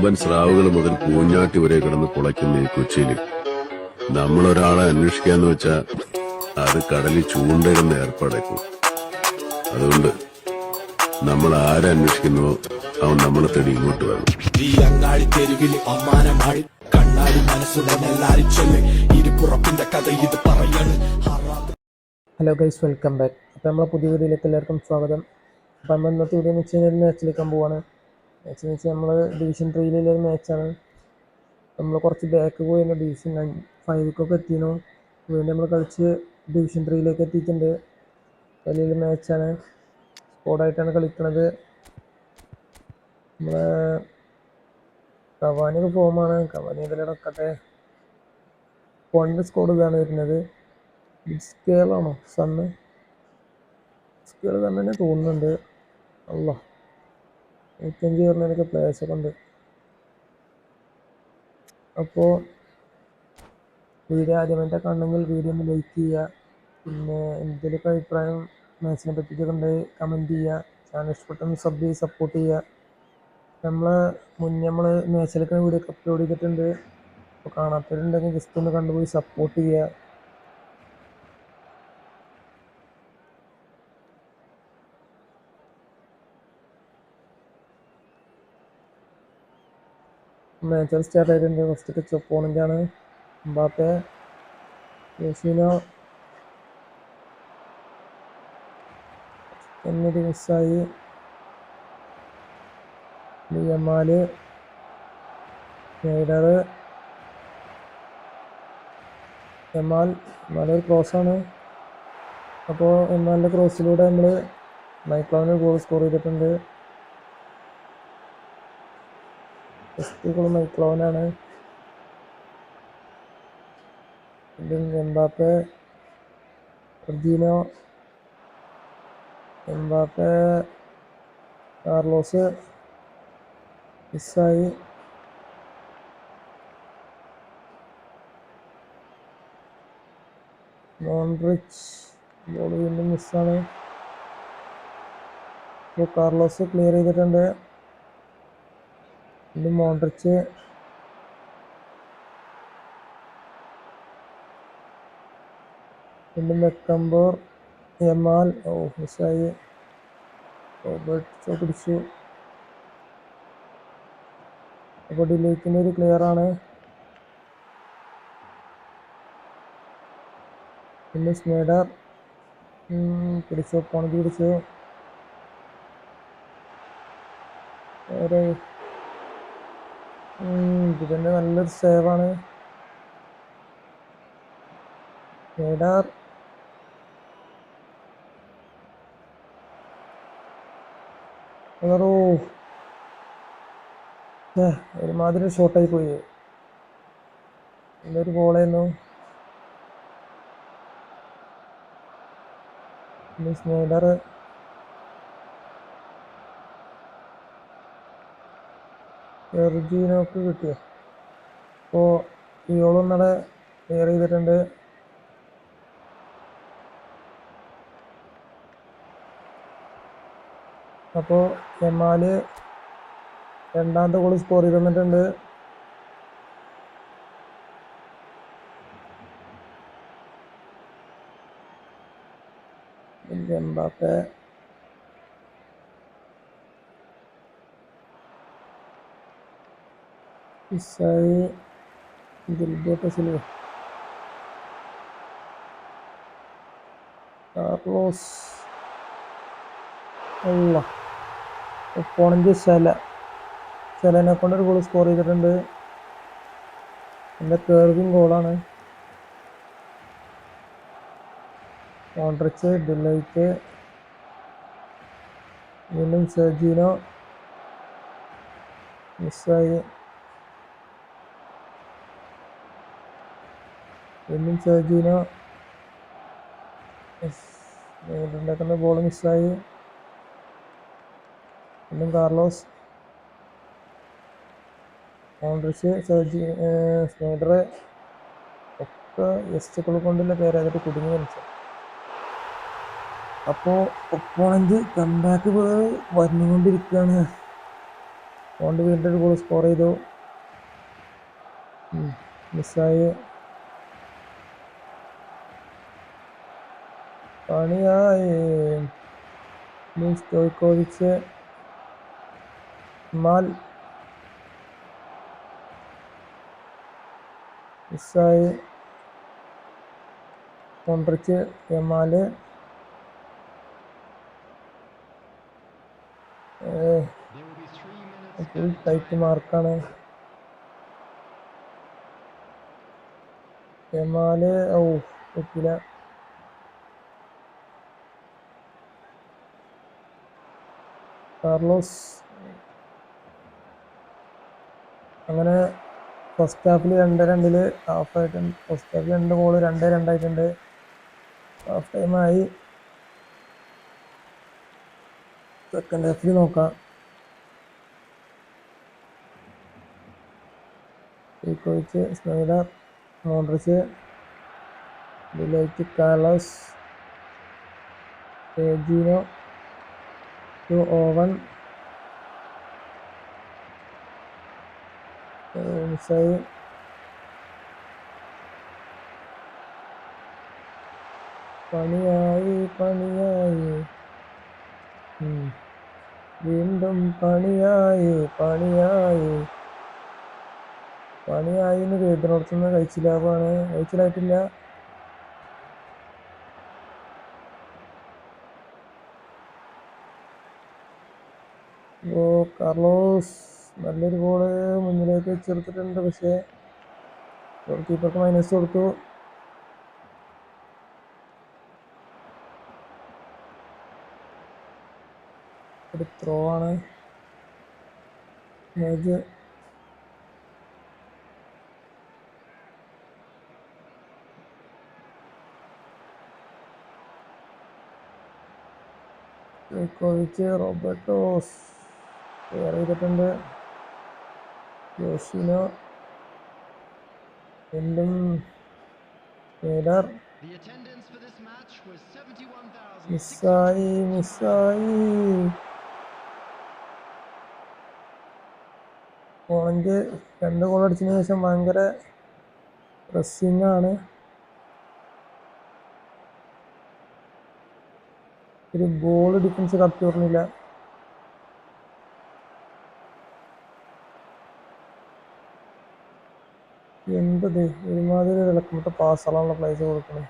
കൊമ്പൻ സ്രാവുകൾ മുതൽ പൂഞ്ഞാട്ടി വരെ കിടന്ന് കുളയ്ക്കുന്ന ഈ കൊച്ചിയിൽ നമ്മളൊരാളെ അന്വേഷിക്കാന്ന് വെച്ചാ അത് കടലിൽ ചൂണ്ടയിടുന്ന ഏർപ്പാടേക്കും. അതുകൊണ്ട് നമ്മൾ ആരന്വേഷിക്കുന്നുവോ അവൻ നമ്മളെ തേടി ഇങ്ങോട്ട് വരണം ഈ അങ്ങാടി തെരുവിൽ അമ്മാനമാടി കണ്ണാടി മനസ്സുടൻ എല്ലാരും ചൊല്ല് ഇരുപുറപ്പിന്റെ കഥ ഇത് പറയാണ്. ഹലോ ഗൈസ് വെൽക്കം ബാക്ക് അപ്പോൾ നമ്മളെ പുതിയ വീഡിയോയിലേക്ക് എല്ലാവർക്കും സ്വാഗതം. അപ്പം നമ്മൾ ഇന്നത്തെ വീഡിയോ എന്ന് വെച്ച് കഴിഞ്ഞാൽ പോവാണ്. മാച്ച് എന്ന് വെച്ചാൽ നമ്മൾ ഡിവിഷൻ ത്രീയിലുള്ള ഒരു മാച്ചാണ് നമ്മൾ കുറച്ച് ബാക്ക് പോയി ഡിവിഷൻ ഫൈവിലേക്കൊക്കെ എത്തിയിരുന്നു വീണ്ടും നമ്മൾ കളിച്ച് ഡിവിഷൻ ത്രീയിലേക്ക് എത്തിയിട്ടുണ്ട്. വലിയൊരു മാച്ചാണ് സ്കോഡായിട്ടാണ് കളിക്കുന്നത് നമ്മളെ കവാനിയൊക്കെ ഫോമാണ് കവാനി ഇതിൽ ഇടക്കട്ടെ പോയിന്റ് സ്കോഡ് ഇതാണ് വരുന്നത്. സ്കെയിലാണോ സണ്ണ് സ്കെയിൽ തന്നെ തോന്നുന്നുണ്ട്. അല്ല നൂറ്റഞ്ച് പറഞ്ഞൊക്കെ പ്ലേയേഴ്സൊക്കെ ഉണ്ട്. അപ്പോൾ വീഡിയോ ആദ്യമായിട്ട് കാണണമെങ്കിൽ വീഡിയോ ഒന്ന് ലൈക്ക് ചെയ്യുക. പിന്നെ എന്തെങ്കിലുമൊക്കെ അഭിപ്രായം മാച്ചിനെ പറ്റിയിട്ടൊക്കെ ഉണ്ടെങ്കിൽ കമന്റ് ചെയ്യുക. ചാനൽ ഇഷ്ടപ്പെട്ടൊന്ന് സബ് ചെയ്ത് സപ്പോർട്ട് ചെയ്യുക. നമ്മൾ മുന്നേ നമ്മൾ മാച്ചിലൊക്കെ വീഡിയോ ഒക്കെ അപ്ലോഡ് ചെയ്തിട്ടുണ്ട്. അപ്പോൾ കാണാത്തവരുണ്ടെങ്കിൽ ജസ്റ്റ് ഒന്ന് കണ്ടുപോയി സപ്പോർട്ട് ചെയ്യുക. മാച്ചർ സ്റ്റാർട്ട് ആയിട്ടുണ്ട് ഫസ്റ്റ് ടച്ച് ഒപ്പോണന്റ് ആണ് എംബാപ്പെ. യോസിനോ എന്നിട്ട് മിസ്സായി യമാൽ സ്നൈഡർ. എമാൽ നല്ലൊരു ക്രോസാണ് അപ്പോൾ എമാലിന്റെ ക്രോസിലൂടെ നമ്മൾ മൈക്ലോവിന് ഗോൾ സ്കോർ ചെയ്തിട്ടുണ്ട്. ഫസ്റ്റ് മൈക്ലോനാണ് എംബാപ്പ എംബാപ്പ എംബാപ്പെ കാർലോസ് മിസ്സായി നോൺറിച്ച് ബോൾ വീണ്ടും മിസ്സാണ് ഇപ്പോൾ കാർലോസ് ക്ലിയർ ചെയ്തിട്ടുണ്ട് വീണ്ടും മോഡ്രിച്ച് വീണ്ടും വെക്കമ്പോർ യമാൽ ഓ മിസ്സായി. റോബർട്ട് പിടിച്ചു. അപ്പോൾ ഡിലേക്കിന്റെ ഒരു ക്ലിയർ ആണ്. പിന്നെ സ്നേഡർ. പിടിച്ചു പോണക്ക് പിടിച്ചു. വേറെ ഇത് തന്നെ നല്ലൊരു സേവാണ് ഒരുമാതിരി ഷോർട്ടായി പോയി എന്തൊരു ബോളായിരുന്നു സ്നൈഡർ എർജീനോക്ക് കിട്ടിയോ. അപ്പോൾ ഇയോളും ഇന്നലെ ക്ലിയർ ചെയ്തിട്ടുണ്ട്. അപ്പോൾ എമാൽ രണ്ടാമത്തെ ഗോൾ സ്കോർ ചെയ്ത് തന്നിട്ടുണ്ട്. എന്താ ഇസായി ദിൽബോട്ട് സിൽവ. കാർലോസ്. അല്ല ഒപ്പോണഞ്ച് ശല ശലനെ കൊണ്ടൊരു ഗോൾ സ്കോർ ചെയ്തിട്ടുണ്ട്. എന്റെ കേർവിൻ ഗോളാണ് കോൺട്രിച്ച് ഡിലൈറ്റ് വീണ്ടും സെർജീനോ മിസ്സായി. വീണ്ടും സെർജീനോ ഉണ്ടാക്കുന്ന ബോൾ മിസ്സായി വീണ്ടും കാർലോസ് കോൺഗ്രസ് സർജി സ്നൈഡർ ഒക്കെ എസ്റ്റുകൾ കൊണ്ടുള്ള പേരായിട്ട് കുടുങ്ങി കളിച്ചു അപ്പോൾ ഒപ്പോണന്റ് കമ്പാക്ക് വന്നുകൊണ്ടിരിക്കുകയാണ്. അതുകൊണ്ട് വീണ്ടും ഒരു ഗോൾ സ്കോർ ചെയ്തു. മിസ്സായി പണിയായി ഇനി സ്റ്റോയ്ക്കോവിച്ച് മാൽ മിസ്സായി കൊണ്ടിച്ച് എമാൽ ഫുൾ ടൈറ്റ് മാർക്കാണ് എമാൽ ഓ പറ്റില്ല കാർലോസ് അങ്ങനെ ഫസ്റ്റ് ഹാഫിൽ രണ്ട് രണ്ടിൽ ഹാഫ് ആയിട്ടുണ്ട് ഫസ്റ്റ് ഹാഫിൽ രണ്ട് ഗോൾ രണ്ട് രണ്ടായിട്ടുണ്ട്. ഹാഫ് ടൈമായി സെക്കൻഡ് ഹാഫിൽ നോക്കാം. ഈക്കോയിച്ച് സ്നൈഡർ മോഡ്രിച്ച് ഡിലൈറ്റ് കാർലോസ് ഏജീനോ ടു ഓവൻ മിസ്സായി പണിയായി പണിയായി. വീണ്ടും പണിയായി പണിയായി. പണിയായി എന്ന് കേട്ടിനോടത്തുനിന്ന് കഴിച്ചിലാവാണ് കഴിച്ചിലായിട്ടില്ല ഓ കാർലോസ് നല്ലൊരു ഗോൾ മുന്നിലേക്ക് വെച്ചെടുത്തിട്ടുണ്ട്. പക്ഷേ ഗോൾ കീപ്പർക്ക് മൈനസ് കൊടുത്തു. ഒരു ത്രോ ആണ്. മേജ്. റോബർട്ടോസ് കെയർ ചെയ്തിട്ടുണ്ട്. യോഷിനോ വീണ്ടും 71,000. മിസ്സായി മിസ്സായി പോയിന്റ് രണ്ട് ഗോൾ അടിച്ചതിന് ശേഷം ഭയങ്കര പ്രസിംഗ് ആണ്. ഒരു ഗോൾ ഡിഫൻസ് കറക്റ്റ് എന്തത് ഒരുമാതിരി വിളക്കുമ്പോൾ പാസ്സാളാനുള്ള പ്ലേസ് കൊടുക്കണേ.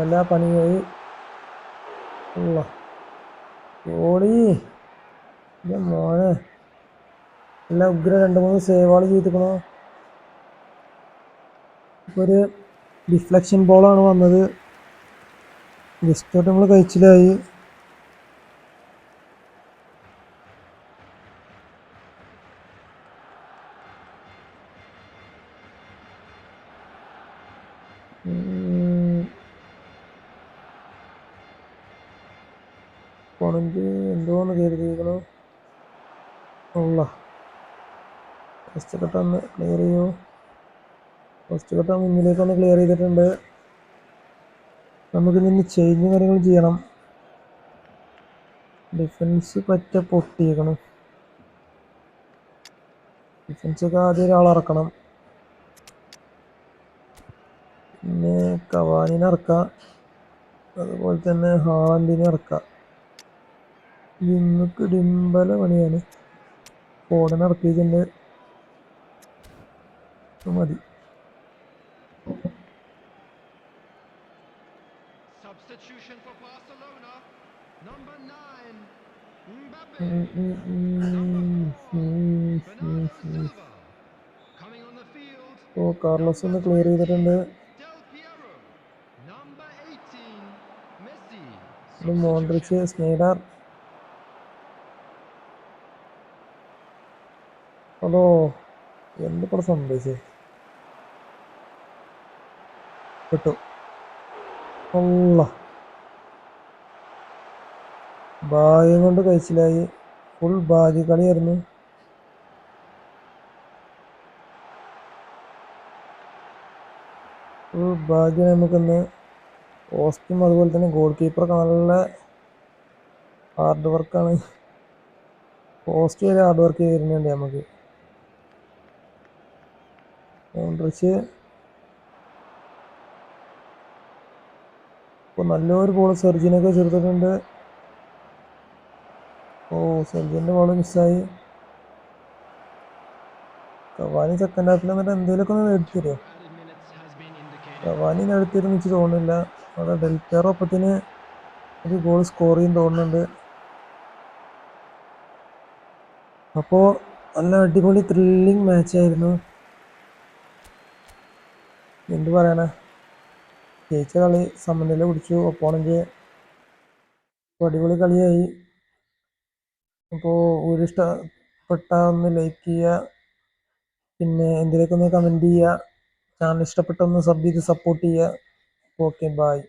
എല്ലാ പണിയായി ഉള്ള. ഓടി. മോനെ. എല്ലാ ഉഗ്ര രണ്ട് മൂന്ന് സേവാൾ ചെയ്തിക്കണോ? ഒരു ഡിഫ്ലക്ഷൻ ബോളാണ് വന്നത്. ജസ്റ്റ് നമ്മൾ കഴിച്ചിലായി. ഫസ്റ്റ് കട്ട് ഒന്ന് ക്ലിയർ ചെയ്യൂ. ഫസ്റ്റ് കട്ട് മുന്നിലേക്ക് ഒന്ന് ക്ലിയർ ചെയ്തിട്ടുണ്ട്. നമുക്ക് ഇതിന് ചേഞ്ച് കാര്യങ്ങൾ ചെയ്യണം. ഡിഫൻസ് പറ്റ പൊട്ടിയേക്കണം. ഡിഫൻസൊക്കെ ആദ്യം ഒരാളിറക്കണം പിന്നെ കവാനിനെ ഇറക്കാം അതുപോലെ തന്നെ ഹാളണ്ടിനെ ഇറക്കാം ഇന്നക്ക് ഡിംബല പണിയാണ്. ഫോണിന് ഇറക്കിയിട്ടുണ്ട്. ഇത് മതി. ഇപ്പോ കാർലോസ് mm, mm, mm, ഒന്ന് ക്ലിയർ ചെയ്തിട്ടുണ്ട്. മോൺട്രിച്ച് സ്നേഡാർ അതോ എന്ത് പ്രസംഗം ചേച്ചി അല്ല ഭാഗ്യം കൊണ്ട് കഴിച്ചിലായി ഫുൾ ഭാഗ്യ കളിയായിരുന്നു. ഫുൾ ഭാഗ്യം നമുക്കിന്ന് പോസ്റ്റും അതുപോലെ തന്നെ ഗോൾ കീപ്പറൊക്കെ നല്ല ഹാർഡ് വർക്കാണ് പോസ്റ്റ് വരെ ഹാർഡ് വർക്ക് ചെയ്തിരുന്നുണ്ട് നമുക്ക്. മോൺട്രിച്ച് ഇപ്പോൾ നല്ലൊരു ബോൾ സെർജിനൊക്കെ ചെറുത്തിട്ടുണ്ട് ഓ സെർജിന്റെ ബോൾ മിസ്സായി കവാനി സെക്കൻഡ് ഹാഫിൽ എന്നിട്ട് എന്തെങ്കിലുമൊക്കെ ഒന്ന് നേടിത്തരുമോ. കവാനി നേടിത്തരും എനിക്ക് തോന്നുന്നില്ല. അവിടെ ഡെൽറ്റേറോ ഒപ്പത്തിന് ഒരു ഗോൾ സ്കോർ ചെയ്യും തോന്നുന്നുണ്ട്. അപ്പോൾ നല്ല അടിപൊളി ത്രില്ലിങ് മാച്ചായിരുന്നു എന്ത് പറയാനാ ജയിച്ച കളി സമനില പിടിച്ചു. ഒപ്പോണെങ്കിൽ അടിപൊളി കളിയായി. അപ്പോൾ ഒരു ഇഷ്ടപ്പെട്ട ഒന്ന് ലൈക്ക് ചെയ്യുക. പിന്നെ എന്തിനൊക്കെ ഒന്ന് കമന്റ് ചെയ്യുക. ചാനൽ ഇഷ്ടപ്പെട്ട ഒന്ന് സബ് ചെയ്ത് സപ്പോർട്ട് ചെയ്യുക. Okay bye